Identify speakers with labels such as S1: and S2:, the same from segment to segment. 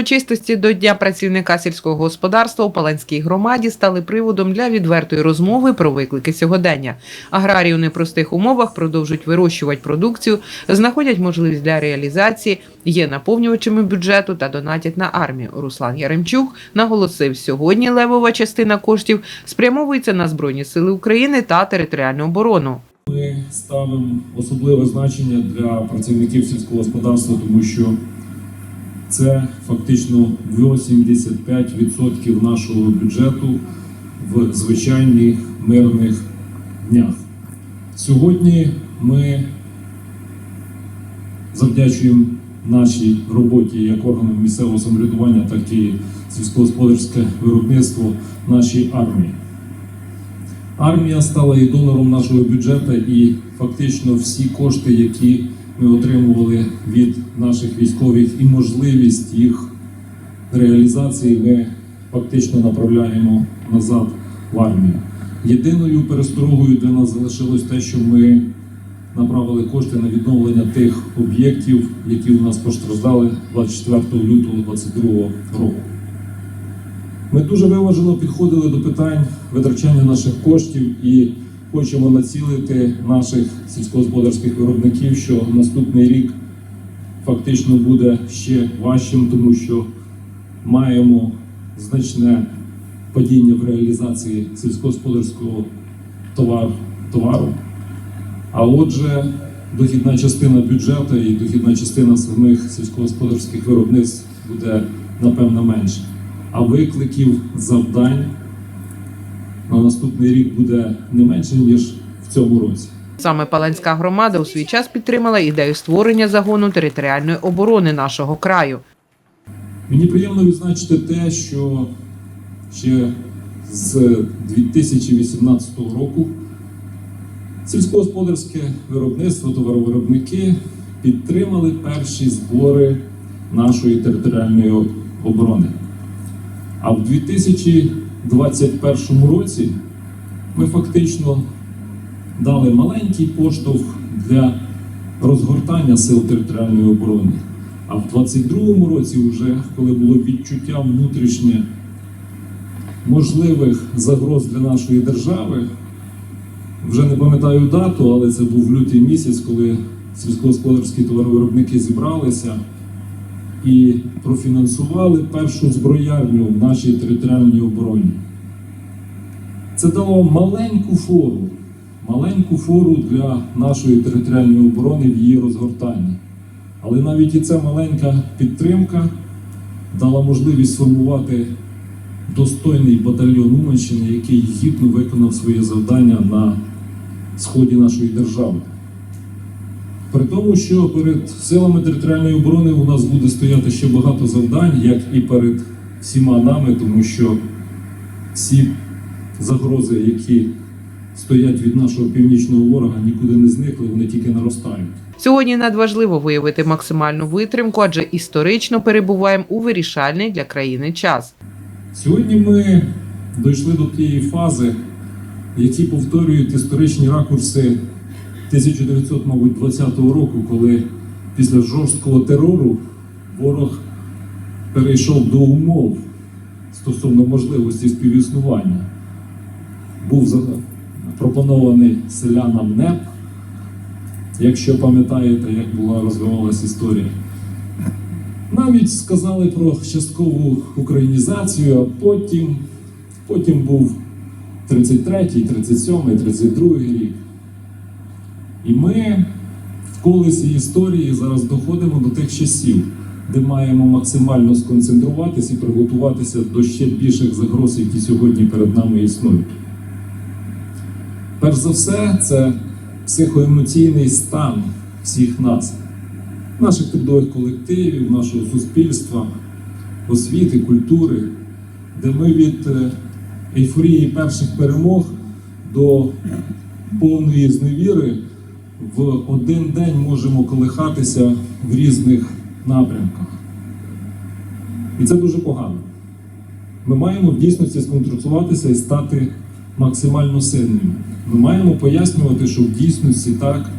S1: Урочистості до Дня працівника сільського господарства у Паланській громаді стали приводом для відвертої розмови про виклики сьогодення. Аграрії у непростих умовах продовжують вирощувати продукцію, знаходять можливість для реалізації, є наповнювачами бюджету та донатять на армію. Руслан Яремчук наголосив, сьогодні левова частина коштів спрямовується на збройні сили України та територіальну оборону.
S2: Ми ставимо особливе значення для працівників сільського господарства, тому що це фактично 85% нашого бюджету в звичайних мирних днях. Сьогодні ми завдячуємо нашій роботі як органам місцевого самоврядування, так і сільськогосподарське виробництво нашій армії. Армія стала і донором нашого бюджету, і фактично всі кошти, які ми отримували від наших військових, і можливість їх реалізації, ми фактично направляємо назад в армію. Єдиною пересторогою для нас залишилось те, що ми направили кошти на відновлення тих об'єктів, які у нас постраждали 24 лютого 2022 року. Ми дуже виважено підходили до питань витрачання наших коштів і хочемо націлити наших сільськогосподарських виробників, що наступний рік фактично буде ще важчим, тому що маємо значне падіння в реалізації сільськогосподарського товар, товару. А отже, дохідна частина бюджету і дохідна частина самих сільськогосподарських виробництв буде напевно менша. А викликів завдань на наступний рік буде не менше, ніж в цьому році.
S1: Саме Паланська громада у свій час підтримала ідею створення загону територіальної оборони нашого краю.
S2: Мені приємно відзначити те, що ще з 2018 року сільськогосподарське виробництво, товаровиробники підтримали перші збори нашої територіальної оборони. А в 2021 році ми фактично дали маленький поштовх для розгортання сил територіальної оборони. А в 22-му році, вже коли було відчуття внутрішнє можливих загроз для нашої держави, вже не пам'ятаю дату, але це був лютий місяць, коли сільськогосподарські товаровиробники зібралися і профінансували першу зброярню в нашій територіальній обороні. Це дало маленьку фору, маленьку фору для нашої територіальної оборони в її розгортанні. Але навіть і ця маленька підтримка дала можливість сформувати достойний батальйон Уманщини, який гідно виконав своє завдання на сході нашої держави. При тому, що перед силами територіальної оборони у нас буде стояти ще багато завдань, як і перед всіма нами, тому що всі загрози, які стоять від нашого північного ворога, нікуди не зникли, вони тільки наростають.
S1: Сьогодні надважливо виявити максимальну витримку, адже історично перебуваємо у вирішальний для країни час.
S2: Сьогодні ми дійшли до тієї фази, які повторюють історичні ракурси 1920 року, коли після жорсткого терору ворог перейшов до умов стосовно можливості співіснування. Був запропонований селянам НЕП, якщо пам'ятаєте, як була розвивалася історія. Навіть сказали про часткову українізацію, а потім, потім був 33-й, 37-й, 32-й рік. І ми в колесі історії зараз доходимо до тих часів, де маємо максимально сконцентруватися і приготуватися до ще більших загроз, які сьогодні перед нами існують. Перш за все, це психоемоційний стан всіх нас, наших трудових колективів, нашого суспільства, освіти, культури, де ми від е, ейфорії перших перемог до повної зневіри в один день можемо колихатися в різних напрямках. І це дуже погано. Ми маємо в дійсності сконцентруватися і стати максимально сильними. Ми маємо пояснювати, що в дійсності так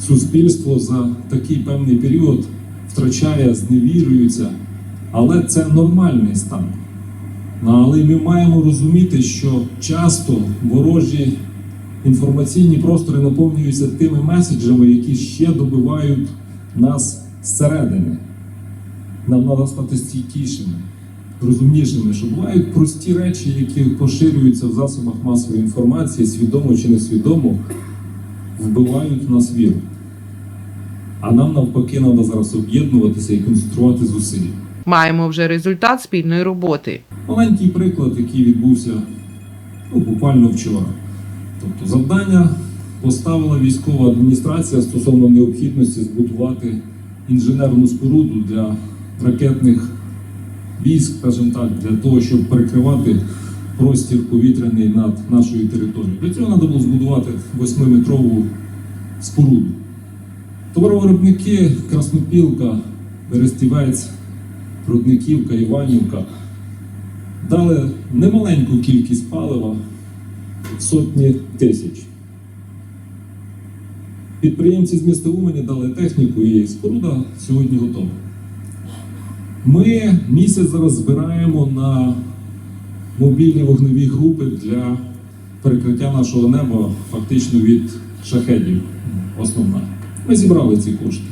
S2: суспільство за такий певний період втрачає, зневірюється, але це нормальний стан. Але ми маємо розуміти, що часто ворожі інформаційні простори наповнюються тими меседжами, які ще добивають нас зсередини. Нам треба стати стійкішими, розумнішими, що бувають прості речі, які поширюються в засобах масової інформації, свідомо чи несвідомо, вбивають в нас віру. А нам навпаки треба зараз об'єднуватися і концентрувати зусилля.
S1: Маємо вже результат спільної роботи.
S2: Маленький приклад, який відбувся ну, буквально вчора. Тобто завдання поставила військова адміністрація стосовно необхідності збудувати інженерну споруду для ракетних військ, скажімо так, для того, щоб перекривати простір повітряний над нашою територією. Для цього треба було збудувати 8-метрову споруду. Товаровиробники Краснопілка, Берестівець, Рудниківка, Іванівка дали немаленьку кількість палива сотні тисяч. Підприємці з міста Умані дали техніку і споруда сьогодні готова. Ми місяць зараз збираємо на мобільні вогневі групи для перекриття нашого неба фактично від шахедів. Основна. Ми зібрали ці кошти.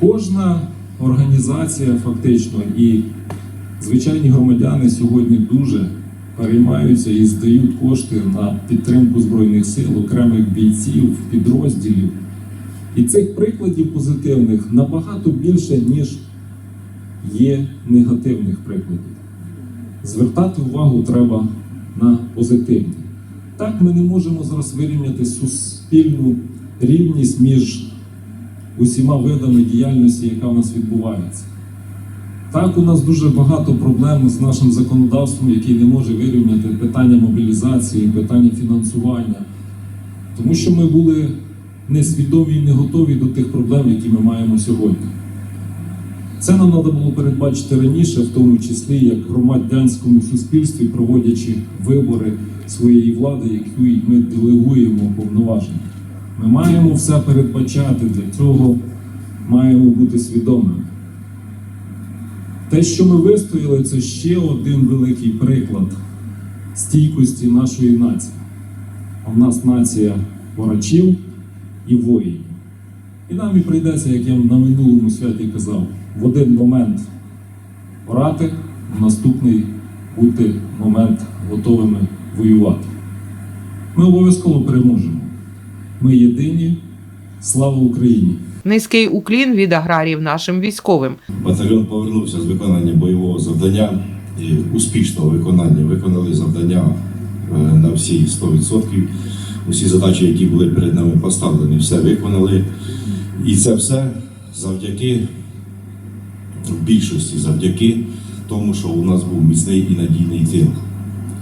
S2: Кожна організація фактично і звичайні громадяни сьогодні дуже переймаються і здають кошти на підтримку Збройних сил, окремих бійців, підрозділів. І цих прикладів позитивних набагато більше, ніж є негативних прикладів. Звертати увагу треба на позитивні. Так ми не можемо зараз вирівняти суспільну рівність між усіма видами діяльності, яка в нас відбувається. Так, у нас дуже багато проблем з нашим законодавством, який не може вирівняти питання мобілізації, питання фінансування, тому що ми були несвідомі і не готові до тих проблем, які ми маємо сьогодні. Це нам треба було передбачити раніше, в тому числі як громадянському суспільстві, проводячи вибори своєї влади, яку ми делегуємо повноваження. Ми маємо все передбачати, для цього маємо бути свідомими. Те, що ми вистояли, це ще один великий приклад стійкості нашої нації. А в нас нація ворачів і воїнів. І нам і прийдеться, як я на минулому святі казав, в один момент орати, в наступний бути момент готовими воювати. Ми обов'язково переможемо. Ми єдині. Слава Україні!
S1: Низький уклін від аграріїв нашим військовим.
S3: Батальйон повернувся з виконання бойового завдання і успішного виконання. Виконали завдання е, на всі 100%. Усі задачі, які були перед нами поставлені, все виконали. І це все завдяки більшості, завдяки тому, що у нас був міцний і надійний тил.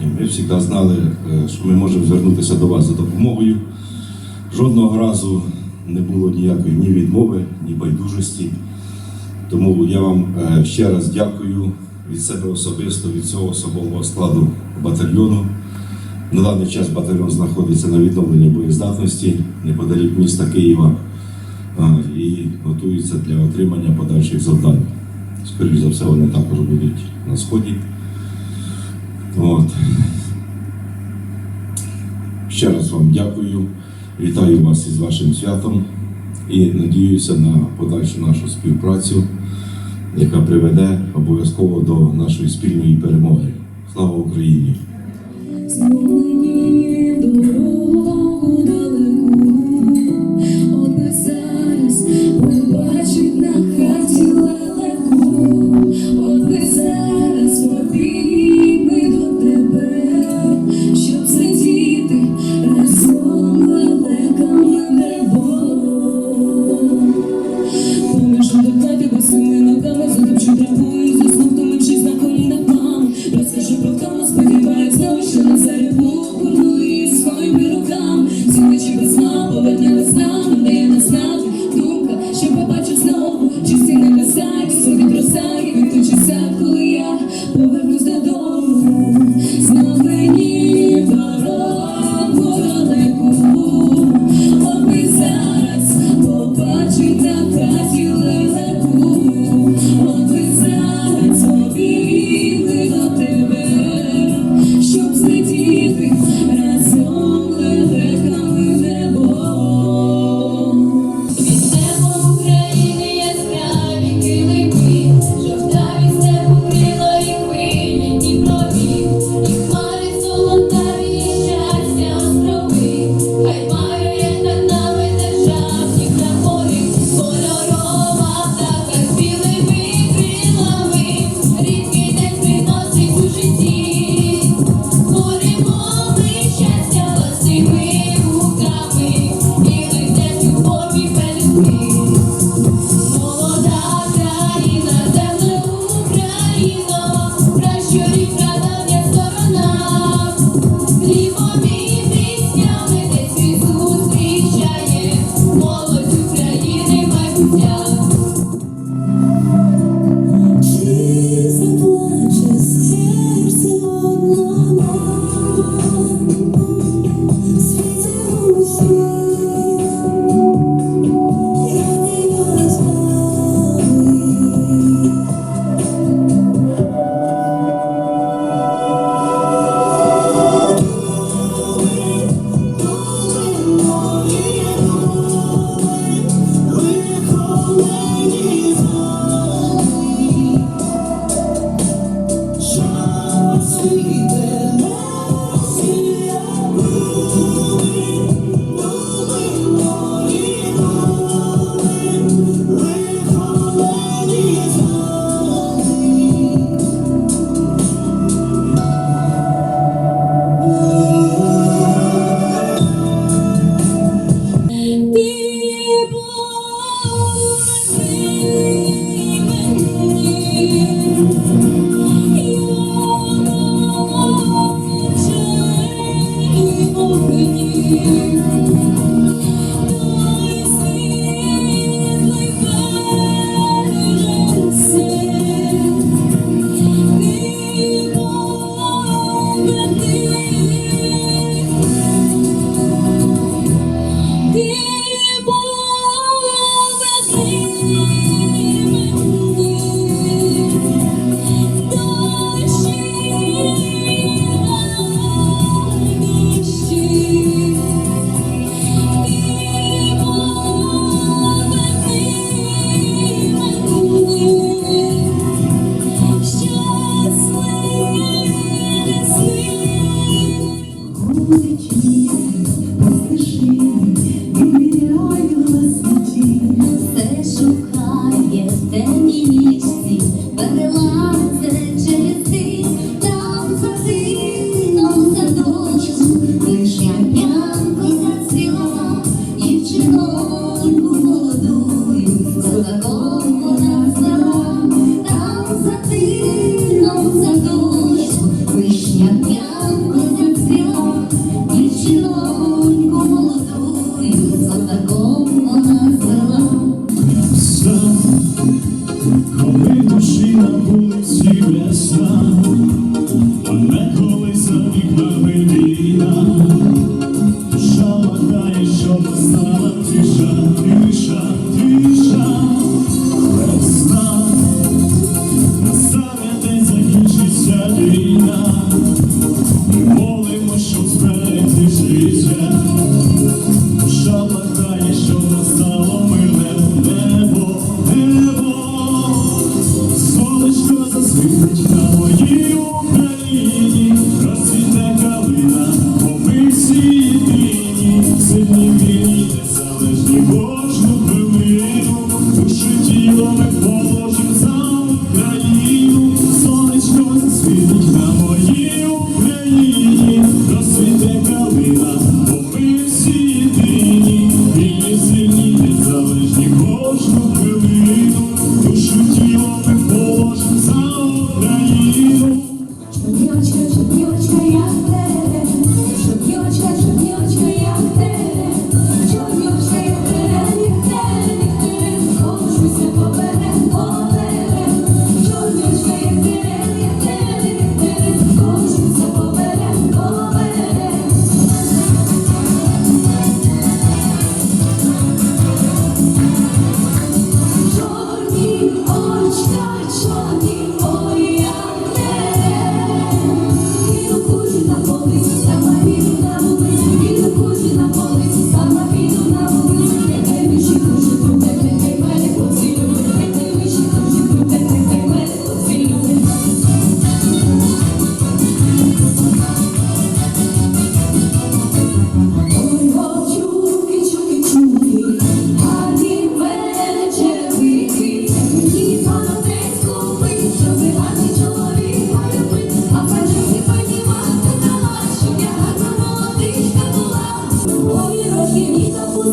S3: І ми завжди знали, е, що ми можемо звернутися до вас за допомогою. Жодного разу не було ніякої ні відмови, ні байдужості. Тому я вам е, ще раз дякую від себе особисто, від цього особового складу батальйону. На даний час батальйон знаходиться на відновленні боєздатності неподалік міста Києва е, і готується для отримання подальших завдань. Скоріше за все, вони також будуть на сході.
S4: От. Ще раз вам дякую. Вітаю вас із вашим святом і надіюся на подальшу нашу співпрацю, яка приведе обов'язково до нашої спільної перемоги. Слава Україні!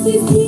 S4: Від дзвону,